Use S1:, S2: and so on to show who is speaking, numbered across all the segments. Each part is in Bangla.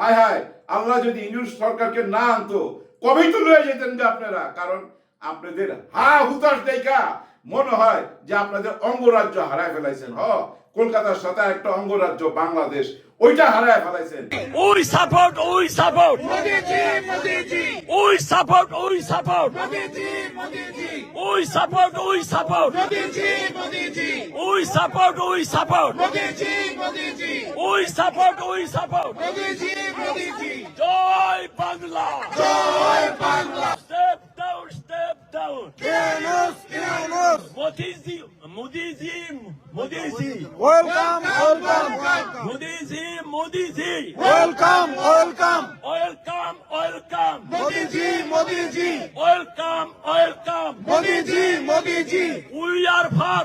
S1: হায় হায় আল্লাহ যদি ইউনুস সরকারকে না আনতো কবেই তো লয়ে যেতেন যে আপনারা? কারণ আপনাদের হা হুতাশ দেখা মনে হয় যে আপনাদের অঙ্গরাজ্য হারায় ফেলাইছেন। হ কলকাতার সাথে একটা অঙ্গরাজ্য বাংলাদেশ ওইটা হারায় ফেলাইছেন।
S2: ওই
S3: সাপোর্ট ওই সাপোর্ট মোদিজি
S2: মোদিজি। ওই সাপোর্ট ওই
S3: সাপোর্ট মোদিজি মোদিজি। ওই
S2: সাপোর্ট ওই সাপোর্ট মোদিজি
S3: মোদিজি। ওই সাপোর্ট ওই
S2: সাপোর্ট মোদিজি মোদিজি। ওই
S3: সাপোর্ট ওই সাপোর্ট মোদিজি
S2: জয় বাংলা।
S3: জয় Bangla.
S2: Step down step down
S3: কেনস কেনস।
S2: মোদিজি মোদিজি মোদিজি।
S4: Welcome welcome
S2: Modiji Modiji.
S4: Welcome welcome
S2: welcome welcome
S3: Modiji Modiji.
S2: Welcome welcome
S3: Modiji Modiji.
S2: We are for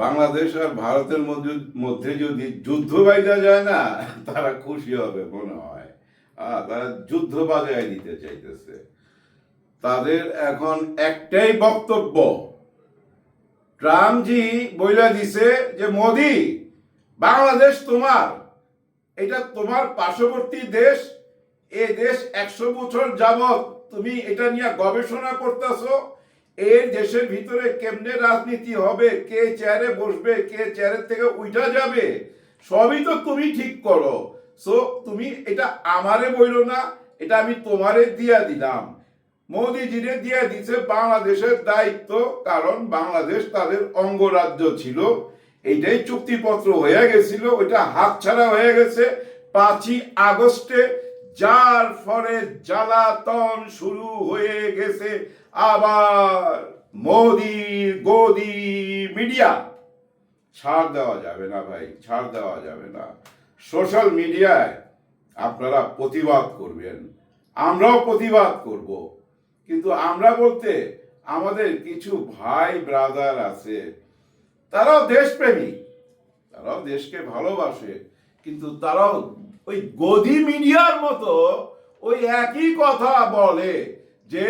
S1: Bangladesh আর ভারতের মধ্যে যদি যুদ্ধ বাইজা যায় না, তারা খুশি হবে মনে হয়। তারা যুদ্ধ বাজায় দিতে চাইতেছে। তাদের এখন একটাই বক্তব্য। ট্রাম্পজি বইলা দিছে যে, মোদি, বাংলাদেশ তোমার। এটা তোমার পার্শ্ববর্তী দেশ। এ দেশ একশো বছর যাবত তুমি এটা নিয়ে গবেষণা করতেছো। এই দেশের ভিতরে কেমনে রাজনীতি হবে, কে চেয়ারে বসবে, কে চেয়ারের থেকে উঠা যাবে, সবই তো তুমি ঠিক করো। সো তুমি এটা আমারে বইলো না, এটা আমি তোমারে দিয়া দিলাম। মোদিজিরে দিয়ে দিছে বাংলাদেশের দায়িত্ব, কারণ বাংলাদেশ তাদের অঙ্গরাজ্য ছিল। এইটাই চুক্তিপত্র হয়ে গেছিল, ওইটা হাতছাড়া হয়ে গেছে। পাঁচই আগস্টে যার ফলে জ্বালাতন শুরু হয়ে গেছে আবার মোদি গদি মিডিয়া। ছাড় দেওয়া যাবে না ভাই, ছাড় দেওয়া যাবে না। সোশ্যাল মিডিয়ায় আপনারা প্রতিবাদ করবেন। আমরাও প্রতিবাদ করব। কিন্তু আমরা বলতে আমাদের কিছু ভাই ব্রাদার আছে, তারাও দেশপ্রেমী, তারাও দেশকে ভালোবাসে, কিন্তু তারাও ওই গদি মিডিয়ার মতো ওই একই কথা বলে যে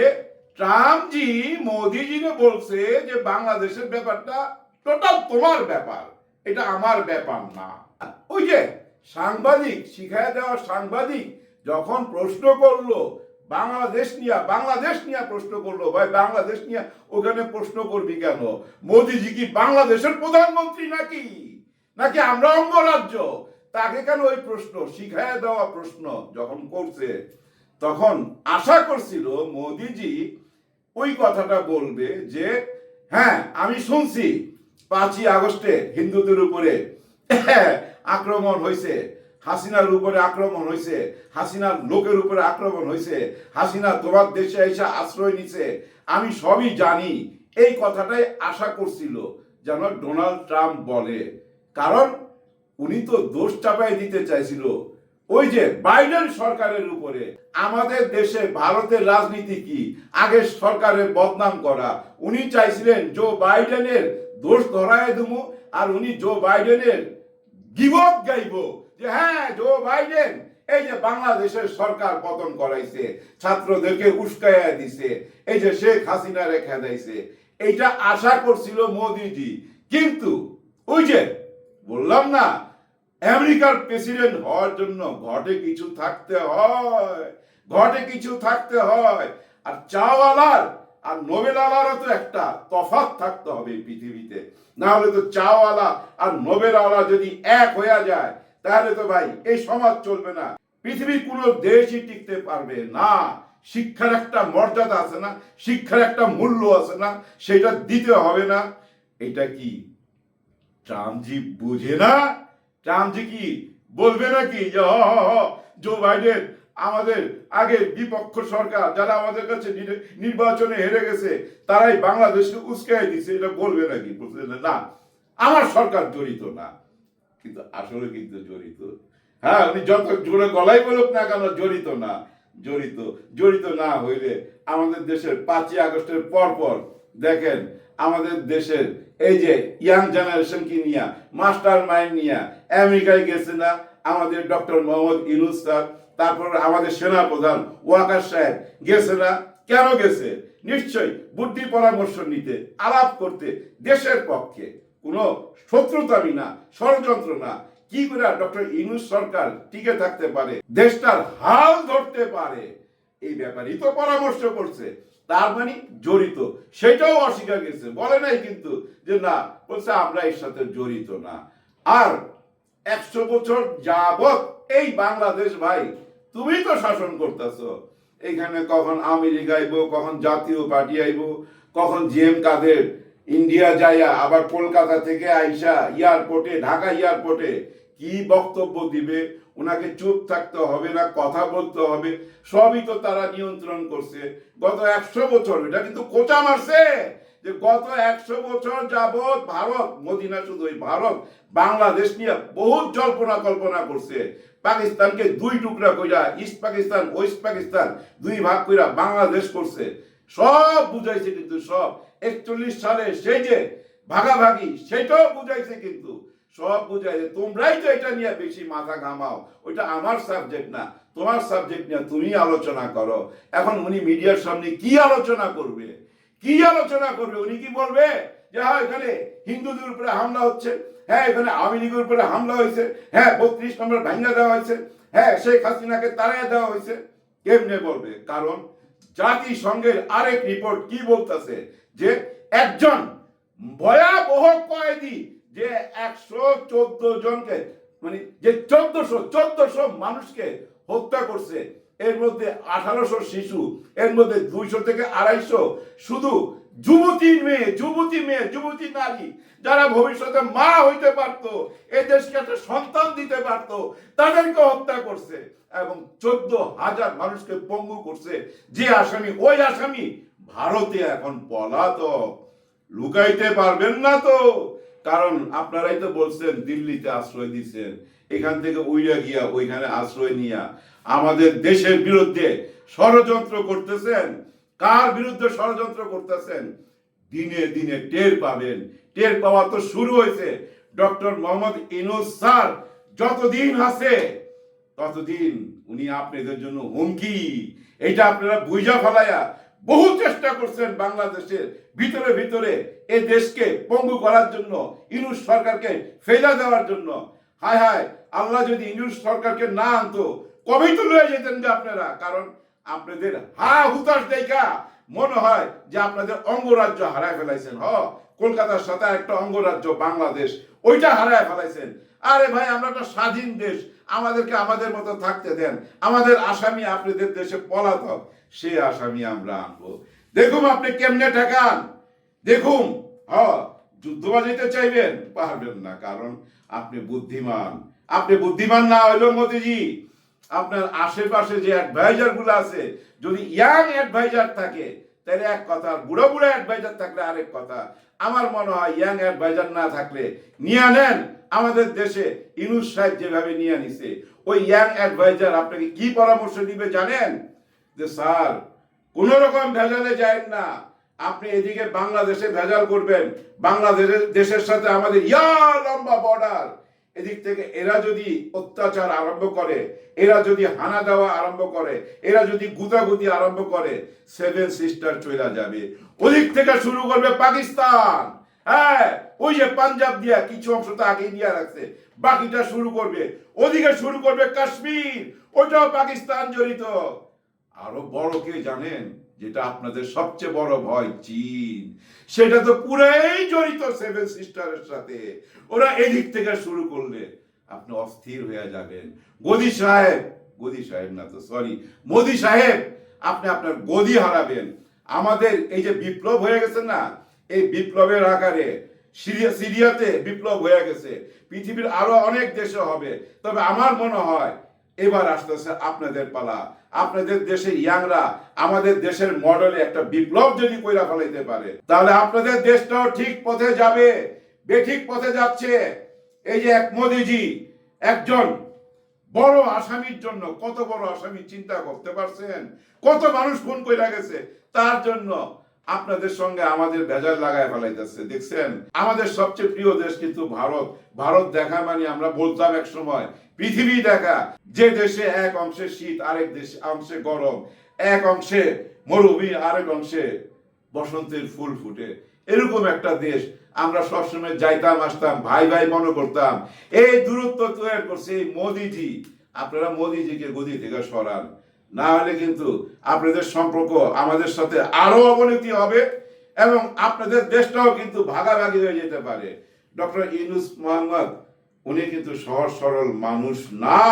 S1: ট্রাম্পজি মোদিজিকে বলছে যে বাংলাদেশের ব্যাপারটা টোটাল তোমার ব্যাপার, এটা আমার ব্যাপার না। ওই যে সাংবাদিক, শিখায় দেওয়া সাংবাদিক যখন প্রশ্ন করল, বাংলাদেশ নিয়ে বাংলাদেশ নিয়ে প্রশ্ন করল, ভাই, বাংলাদেশ নিয়ে ওখানে প্রশ্ন করবি কেন? মোদিজি কি বাংলাদেশের প্রধানমন্ত্রী নাকি? নাকি আমরা অঙ্গরাজ্য? তাকে কেন ওই প্রশ্ন? শিখায় দেওয়া প্রশ্ন যখন করছে, তখন আশা করছিল মোদিজি ওই কথাটা বলবে যে হ্যাঁ আমি শুনছি, পাঁচই আগস্টে হিন্দুদের উপরে আক্রমণ হয়েছে হাসিনার উপরে আক্রমণ হয়েছে হাসিনার লোকের উপরে আক্রমণ হয়েছে হাসিনা তোমার দেশে এসে আশ্রয় নিছে, আমি সবই জানি। এই কথাটাই আশা করছিল যেন ডোনাল্ড ট্রাম্প বলে। কারণ উনি তো দোষ চাপাই দিতে চাইছিল। ওই যে বাইডেন সরকারের উপরে, আমাদের দেশে ভারতের রাজনীতি কি? আগে সরকারের বদনাম করা। উনি চাইছিলেন জো বাইডেনের দোষ ধরায় দেবো, আর উনি জো বাইডেনের গিবক গাইব। যে হ্যাঁ জো বাইডেন, এই যে বাংলাদেশের সরকার পতন করাইছে, ছাত্রদেরকে উস্কাইয়া দিছে, এই যে শেখ হাসিনা রেখা দিয়েছে এইটা আশা করছিল মোদিজি। কিন্তু ওই যে বললাম না আমেরিকার প্রেসিডেন্ট হওয়ার জন্য ঘটে কিছু থাকতে হয়, ঘটে কিছু থাকতে হয়। আর চাওয়ালার আর নোবেলালারও তো একটা তফাৎ থাকতে হবে পৃথিবীতে। না হলে তো চাওয়ালা আর নোবেলালা যদি এক হয়ে যায়, তাহলে তো ভাই এই সমাজ চলবে না। পৃথিবীর কোনো দেশই টিকতে পারবে না। শিক্ষার একটা মর্যাদা আছে না, শিক্ষার একটা মূল্য আছে না, সেটা দিতে হবে না। এটা কি ট্রাম্পজি বুঝে না? ট্রাম্পজি কি বলবে নাকি? জো বাইডেন, আমাদের আগে বিপক্ষ সরকার যারা আমাদের কাছে নির্বাচনে হেরে গেছে, তারাই বাংলাদেশকে উস্কাই দিছে, এটা বলবে নাকি? না, আমার সরকার জড়িত না। কিন্তু আসলে কিন্তু জড়িত। হ্যাঁ উনি যত জোরে গলাই বলুক না কেন, জড়িত না, জড়িত। জড়িত না হইলে আমাদের দেশের পাঁচই আগস্টের পর পর দেখেন, আমাদের দেশের এই যে ইয়াং জেনারেশন কি নিয়া মাস্টার মাইন্ড নিয়া, আমেরিকায় গেছে না, আমাদের ডক্টর মোহাম্মদ ইনুস স্যার, তারপর আমাদের সেনা প্রধান ওয়াকার সাহেব, গেছে না? কেন গেছে? নিশ্চয়ই বুদ্ধি পরামর্শ নিতে, আলাপ করতে, দেশের পক্ষে। কোনো শত্রুতামি না, ষড়যন্ত্র না। কি করে ডক্টর ইনুস সরকার টিকে থাকতে পারে? দেশটার হাল ধরতে পারে। এই ব্যাপারেই তো পরামর্শ করছে। তার মানে জড়িত। সেটাও অস্বীকার গেছে বলে নাই কিন্তু যে না, বলছে আমরা এর সাথে জড়িত না। আর একশো বছর যাবত এই বাংলাদেশ ভাই, তুমি তো শাসন করতেছো। এখানে কখন আমেরিকা আইবো, কখন জাতীয় পার্টি আইবো, কখন জিএম কাদের ইন্ডিয়া যাইয়া আবার কলকাতা থেকে আইসা এয়ারপোর্টে ঢাকা এয়ারপোর্টে কি বক্তব্য দিবে? ওনাকে চুপ থাকতে হবে না, কথা বলতে হবে। সবই তো তারা নিয়ন্ত্রণ করছে। গত একশো বছর, এটা কিন্তু কোচা মারছে যে গত একশো বছর যাবৎ ভারত, মদিনা শুধু ওই ভারত, বাংলাদেশ নিয়ে বহুত জল্পনা কল্পনা করছে। পাকিস্তানকে দুই টুকরা কইরা ইস্ট পাকিস্তান, ওয়েস্ট পাকিস্তান, দুই ভাগ কইরা বাংলাদেশ করছে। সব বুঝাইছে কিন্তু সব। একচল্লিশ সালে সেই যে ভাগাভাগি, সেটাও বুঝাইছে কিন্তু। সব বুঝাইছে তোমরাই তো এটা নিয়ে বেশি মাথা ঘামাও। ওইটা আমার সাবজেক্ট না। তোমার সাবজেক্ট নিয়ে তুমি আলোচনা করো। এখন উনি মিডিয়ার সামনে কি আলোচনা করবে? কি আলোচনা করবে? উনি কি বলবে? যে হ্যাঁ এখানে হিন্দুদের উপরে হামলা হচ্ছে। হ্যাঁ এখানে আওয়ামী লীগের উপরে হামলা হয়েছে। হ্যাঁ বত্রিশ নম্বর ভাঙ্গা দেওয়া হয়েছে। হ্যাঁ শেখ হাসিনাকে তাড়াইয়া দেওয়া হয়েছে। কেমনে বলবে? কারণ জাতিসংঘের আরেক রিপোর্ট কি বলতেছে? যে, একজন ভয়াবহ কয়েদি যে একশো চোদ্দ জনকে মানে যে চোদ্দশো চোদ্দশো মানুষকে হত্যা করছে, এর মধ্যে আঠারোশো শিশু, এর মধ্যে দুইশো থেকে আড়াইশো শুধু যুবতী মেয়ে যুবতী মেয়ে, যুবতী নারী, যারা ভবিষ্যতে মা হইতে পারতো, এ দেশকে একটা সন্তান দিতে পারতো, তাদেরকে হত্যা করছে এবং চোদ্দ হাজার মানুষকে পঙ্গু করছে। যে আসামি, ওই আসামি ভারতে এখন পলাতক। লুকাইতে পারবেন না তো। কারণ আপনারাই তো বলছেন, দিল্লিতে আশ্রয় দিচ্ছেন এখান থেকে উইরা গিয়া ওইখানে আশ্রয় নিয়া আমাদের দেশের বিরুদ্ধে ষড়যন্ত্র করতেছেন। কার বিরুদ্ধে ষড়যন্ত্র করতেছেন? দিনে দিনে টের পাবেন। টের পাওয়া তো শুরু হয়েছে। ডক্টর মোহাম্মদ ইনুস স্যার, যতদিন আছে, ততদিন উনি আপনাদের জন্য হুমকি। এটা আপনারা বুঝা ফেলাইয়া বহু চেষ্টা করছেন বাংলাদেশের ভিতরে ভিতরে এ দেশকে পঙ্গু করার জন্য, ইনুস সরকারকে ফেলা দেওয়ার জন্য। হায় হায়, আল্লাহ যদি ইনুস সরকারকে না আনতো, কবেই তো লয়ে যেতেন যে আপনারা? কারণ আপনাদের হা হুতাশ দেখা মনে হয় যে আপনাদের অঙ্গরাজ্য হারায় ফেলাইছেন। হ, কলকাতার সাথে একটা অঙ্গরাজ্য বাংলাদেশ, ওইটা হারায় ফেলাইছেন। আরে ভাই, আমরা একটা স্বাধীন দেশ, আমাদেরকে আমাদের মতো থাকতে দেন। আমাদের আসামি আপনাদের দেশে পলাতক। সে আসামি আমরা আনব। দেখুন আপনি কেমনে ঠেকান। দেখুন হ যুদ্ধ বাজাইতে চাইবেন, পারবেন না, কারণ আপনি বুদ্ধিমান। আপনি বুদ্ধিমান না হইলেও মোদিজি, আপনার আশেপাশে যে অ্যাডভাইজারগুলো আছে, যদি ইয়াং অ্যাডভাইজার থাকে, তাহলে এক কথা, বুড়ো বুড়ো অ্যাডভাইজার থাকলে আরেক কথা। আমার মনে হয় ইয়াং অ্যাডভাইজার না থাকলে নিয়ে নেন। আমাদের দেশে ইনুস সাহেব যেভাবে নিয়ে নিছে, ওই ইয়াং অ্যাডভাইজার আপনাকে কি পরামর্শ দিবে জানেন? যে স্যার কোন রকম ভেজালে যায় না। আপনি এদিকে বাংলাদেশে ভেজাল করবেন। বাংলাদেশের দেশের সাথে আমাদের ইয়া লম্বা বর্ডার এদিক থেকে এরা যদি অত্যাচার আরম্ভ করে, এরা যদি হানা দেওয়া আরম্ভ করে, এরা যদি গুতাগুতি আরম্ভ করে সেভেন সিস্টার চলে যাবে। ওদিক থেকে শুরু করবে পাকিস্তান। হ্যাঁ ওই যে পাঞ্জাব দিয়া কিছু অংশ তো আগে দিয়া রাখছে। বাকিটা শুরু করবে। ওদিকে শুরু করবে কাশ্মীর। ওটাও পাকিস্তান জড়িত। আরও বড় কে জানেন? যেটা আপনাদের সবচেয়ে বড় ভয়, চীন। সেটা তো পুরাই জড়িত সেভেন সিস্টারের সাথে। ওরা এদিক থেকে শুরু করলে আপনি অস্থির হয়ে যাবেন। গদি সাহেব গদি সাহেব না তো সরি মোদি সাহেব, আপনি আপনার গদি হারাবেন। আমাদের এই যে বিপ্লব হয়ে গেছে না, এই বিপ্লবের আকারে সিরিয়া, সিরিয়াতে বিপ্লব হয়ে গেছে। পৃথিবীর আরও অনেক দেশে হবে। তবে আমার মনে হয় এবার আসতেছে আপনাদের পালা। আপনাদের দেশের ইয়াংরা, আমাদের দেশের মডেলে একটা বিপ্লব যদি কইরা ফেলাইতে পারে, তাহলে আপনাদের দেশটাও ঠিক পথে যাবে, বেঠিক পথে যাচ্ছে। এই যে এক মোদিজি, একজন বড় আসামির জন্য কত বড় আসামি চিন্তা করতে পারছেন? কত মানুষ ফোন করে গেছে? তার জন্য আপনাদের সঙ্গে আমাদের ভেজাল লাগায় ফেলাইতেছে, দেখছেন? আমাদের সবচেয়ে প্রিয় দেশ কিন্তু ভারত। ভারত দেখা মানে আমরা বলতাম এক সময় পৃথিবী দেখা, যে দেশে এক অংশে শীত, আরেক দেশে অংশে গরম, এক অংশে মরুভূমি, আরেক অংশে বসন্তের ফুল ফুটে। এরকম একটা দেশ আমরা সবসময় যাইতাম, আসতাম, ভাই ভাই মনে করতাম। এই দূরত্ব তৈরি করছে এই মোদিজি। আপনারা মোদিজিকে গদি থেকে সরান। না হলে কিন্তু আপনাদের সম্পর্ক আমাদের সাথে আরও অবনতি হবে এবং আপনাদের দেশটাও কিন্তু ভাগাভাগি হয়ে যেতে পারে। ডক্টর ইনুস মোহাম্মদ উনি কিন্তু সহজ সরল মানুষ না।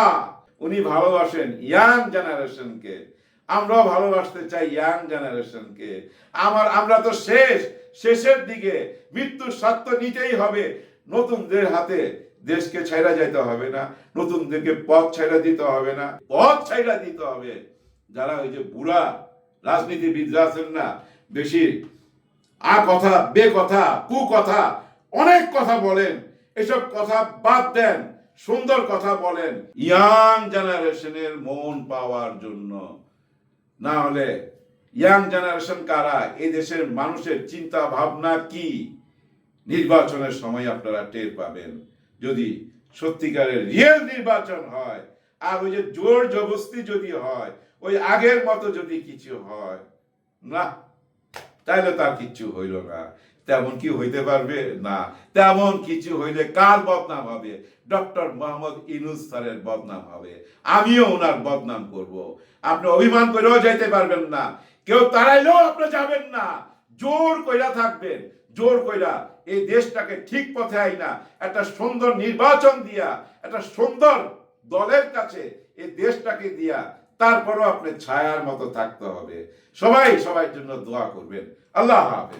S1: উনি ভালোবাসেন ইয়াং জেনারেশনকে। আমরাও ভালোবাসতে চাই ইয়াং জেনারেশনকে। আমার, আমরা তো শেষ, শেষের দিকে মৃত্যুর স্বার্থ নিতেই হবে। নতুনদের হাতে দেশকে ছাইরা যাইতে হবে না, নতুনদেরকে পথ ছাইরা দিতে হবে না, পথ ছাইরা দিতে হবে। যারা ওই যে বুড়া, রাজনীতিবিদরা আছেন না, বেশি আ কথা, বে কথা, কু কথা, অনেক কথা বলেন। এসব কথা বাদ দেন, সুন্দর কথা বলেন। ইয়াং জেনারেশনের মন পাওয়ার জন্য। না হলে ইয়াং জেনারেশন কারা? এই দেশের মানুষের চিন্তা ভাবনা কি? নির্বাচনের সময় আপনারা টের পাবেন। যদি সত্যিকারের রিয়েল নির্বাচন হয়, আর ওই যে জোর জবস্তি যদি হয়, ওই আগের মতো যদি কিছু হয়, না, তাইলে তার কিচ্ছু হইল না। তেমন কি হইতে পারবে? না। তেমন কিছু হইলে কার বদনাম হবে? ডক্টর মোহাম্মদ ইনুস স্যারের বদনাম হবে। আমিও ওনার বদনাম করব। আপনি অভিমান করেও যাইতে পারবেন না। কেউ তাড়াইলেও আপনি যাবেন না। জোর কইরা থাকবেন। জোর কইরা এই দেশটাকে ঠিক পথে আইনা। একটা সুন্দর নির্বাচন দিয়া, একটা সুন্দর দলের কাছে এই দেশটাকে দিয়া, তারপরও আপনি ছায়ার মতো থাকতে হবে। সবাই সবার জন্য দোয়া করবেন। আল্লাহ হাফেজ।